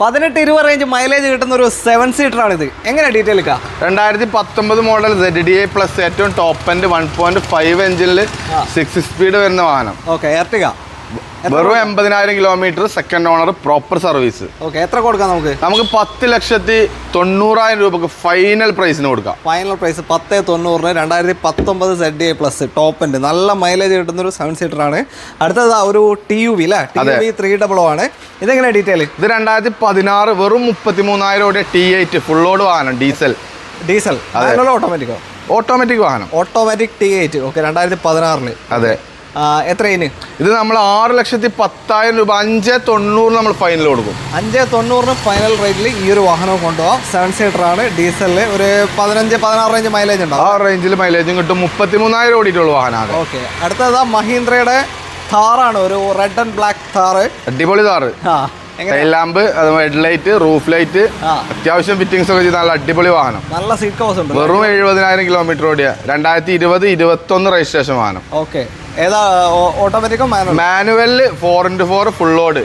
പതിനെട്ട് ഇരുപത് range mileage കിട്ടുന്ന ഒരു സെവൻ സീറ്റർ ആണ് ഇത് എങ്ങനെ ഡീറ്റെയിൽ കാ രണ്ടായിരത്തി പത്തൊമ്പത് model Z D I plus ഏറ്റവും top end one point five എഞ്ചിനിൽ സിക്സ് സ്പീഡ് വരുന്ന വാഹനം. ഓക്കെ എർട്ടിക വെറും എൺപതിനായിരം kilometre second owner proper service okay എത്ര കൊടുക്കാം നമുക്ക്? നമുക്ക് പത്ത് ലക്ഷത്തി തൊണ്ണൂറായിരം രൂപക്ക് ഫൈനൽ പ്രൈസിന് കൊടുക്കാം. ഫൈനൽ പ്രൈസ് പത്ത് തൊണ്ണൂറിന് രണ്ടായിരത്തി പത്തൊമ്പത് സെഡ് എ പ്ലസ് ടോപ്പ് ഉണ്ട് നല്ല മൈലേജ് കിട്ടുന്ന ഒരു സെവൻ സീറ്റർ ആണ്. അടുത്തത് ഒരു ടി യു വി അല്ലേ ടി വി ത്രീ ഡബിൾ ആണ്. ഇതെങ്ങനെ ഡീറ്റെയിൽ ഇത് രണ്ടായിരത്തി പതിനാറ് വെറും മുപ്പത്തി മൂന്നായിരം ടി എയ്റ്റ് ഫുൾ ലോഡ് വാഹനം ഡീസൽ ഡീസൽ ഓട്ടോമാറ്റിക്കോ ഓട്ടോമാറ്റിക് വാഹനം. ഓട്ടോമാറ്റിക് ടി എയ്റ്റ് ഓക്കെ രണ്ടായിരത്തി പതിനാറിന് അതെ. എത്ര ഇത് നമ്മൾ ആറ് ലക്ഷത്തി പത്തായിരം രൂപ അഞ്ച് തൊണ്ണൂറ് നമ്മൾ ഫൈനൽ കൊടുക്കും. അഞ്ച് തൊണ്ണൂറിന് ഫൈനൽ റേറ്റിൽ ഈ ഒരു വാഹനം കൊണ്ടുപോകാം സെവൻ സീറ്റർ ആണ് ഡീസലിൽ ഒരു പതിനഞ്ച് പതിനാറ് റേഞ്ച് മൈലേജ് ആ ഉണ്ടാവും റേഞ്ചിൽ മൈലേജും കിട്ടും മുപ്പത്തി മൂന്നായിരം ഓടിയിട്ടുള്ള വാഹനമാണ് ഓക്കെ അടുത്തത് മഹീന്ദ്രയുടെ താറാണ് ഒരു റെഡ് ആൻഡ് ബ്ലാക്ക് താറ് അടിപൊളി താറ് ആ lamp head light roof light അത്യാവശ്യം ഫിറ്റിംഗ്സ് ഒക്കെ ചെയ്ത് നല്ല അടിപൊളി വാഹനം. നല്ല സീറ്റ് കോസ് ഉണ്ട് വെറും എഴുപതിനായിരം കിലോമീറ്റർ ഓടിയ രണ്ടായിരത്തി ഇരുപത് ഇരുപത്തി ഒന്ന് രജിസ്ട്രേഷൻ വാഹനം. ഓക്കെ ഏതാ ഓട്ടോമാറ്റിക്കോ manual four into four full load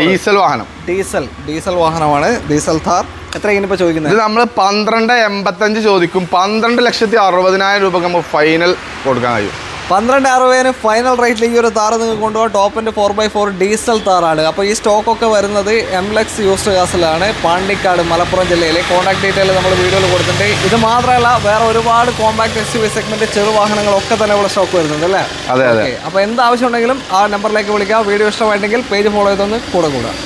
diesel വാഹനം. ഡീസൽ ഡീസൽ വാഹനമാണ്. ഡീസൽ താർ എത്ര ഇനിയിപ്പോൾ ഇത് ചോദിക്കുന്നത് നമ്മൾ പന്ത്രണ്ട് എൺപത്തഞ്ച് ചോദിക്കും. പന്ത്രണ്ട് ലക്ഷത്തി അറുപതിനായിരം രൂപ നമുക്ക് ഫൈനൽ കൊടുക്കാൻ കഴിയും. പന്ത്രണ്ട് അറുപതിന് ഫൈനൽ റേറ്റിൽ ഈ ഒരു താറ് നിങ്ങൾക്ക് കൊണ്ടുപോകാം. ടോപ്പിന്റെ ഫോർ ബൈ ഫോർ ഡീസൽ താറാണ്. അപ്പോൾ ഈ സ്റ്റോക്കൊക്കെ വരുന്നത് എംലെക്സ് യൂസ്ഡ് കാസിലാണ് പാണ്ടിക്കാട് മലപ്പുറം ജില്ലയിലെ. കോൺടാക്ട് ഡീറ്റെയിൽ നമ്മൾ വീഡിയോയിൽ കൊടുത്തിട്ടുണ്ട്. ഇത് മാത്രമല്ല വേറെ ഒരുപാട് compact S U V segment ചെറുവാഹനങ്ങളൊക്കെ തന്നെ ഇവിടെ സ്റ്റോക്ക് വരുന്നുണ്ട് അല്ലേ? അതെ അതെ. അപ്പോൾ എന്താവശ്യം ഉണ്ടെങ്കിലും ആ നമ്പറിലേക്ക് വിളിക്കുക വീഡിയോ ഇഷ്ടമായിട്ടെങ്കിൽ പേജ് ഫോളോ ചെയ്തൊന്ന് കൂടെ കൂടാം.